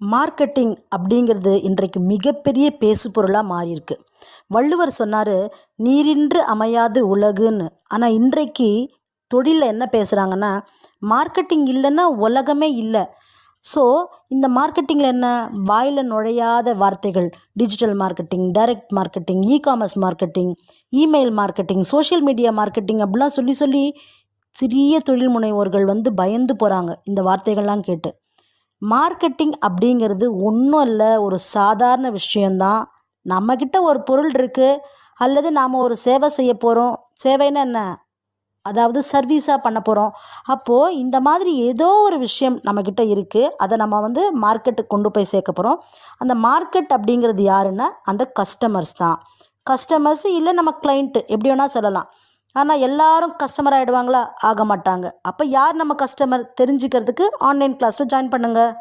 Marketing அப்படிங்கிறது இன்றைக்கு மிகப்பெரிய பேசுபொருளாக மாறியிருக்கு. வள்ளுவர் சொன்னார் நீரின்று அமையாது உலகுன்னு. ஆனால் இன்றைக்கு தொழிலில் என்ன பேசுகிறாங்கன்னா மார்க்கெட்டிங் இல்லைன்னா உலகமே இல்லை. ஸோ இந்த மார்க்கெட்டிங்கில் என்ன? வாயில் நுழையாத வார்த்தைகள் digital marketing direct marketing e commerce marketing email marketing social media marketing அப்படிலாம் சொல்லி சொல்லி சிறிய தொழில் முனைவோர்கள் வந்து பயந்து போகிறாங்க இந்த வார்த்தைகள்லாம் கேட்டு. மார்க்கெட்டிங் அப்படிங்கிறது ஒன்றும் இல்லை. ஒரு சாதாரண விஷயந்தான் நம்மக்கிட்ட ஒரு பொருள் இருக்குது அல்லது நாம் ஒரு சேவை செய்ய போகிறோம் சேவைன்னா என்ன? அதாவது சர்வீஸாக பண்ண போகிறோம் அப்போது இந்த மாதிரி ஏதோ ஒரு விஷயம் நம்மக்கிட்ட இருக்குது அதை நம்ம வந்து மார்க்கெட்டுக்கு கொண்டு போய் சேர்க்க போகிறோம் அந்த மார்க்கெட் அப்படிங்கிறது யாருன்னா அந்த கஸ்டமர்ஸ் தான். கஸ்டமர்ஸ் இல்லை நம்ம கிளைண்ட்டு எப்படி வேணால் சொல்லலாம். ஆனால் எல்லாரும் கஸ்டமர் ஆகிடுவாங்களா ஆக மாட்டாங்க. அப்போ யார் நம்ம கஸ்டமர் தெரிஞ்சுக்கிறதுக்கு ஆன்லைன் கிளாஸில் ஜாயின் பண்ணுங்கள்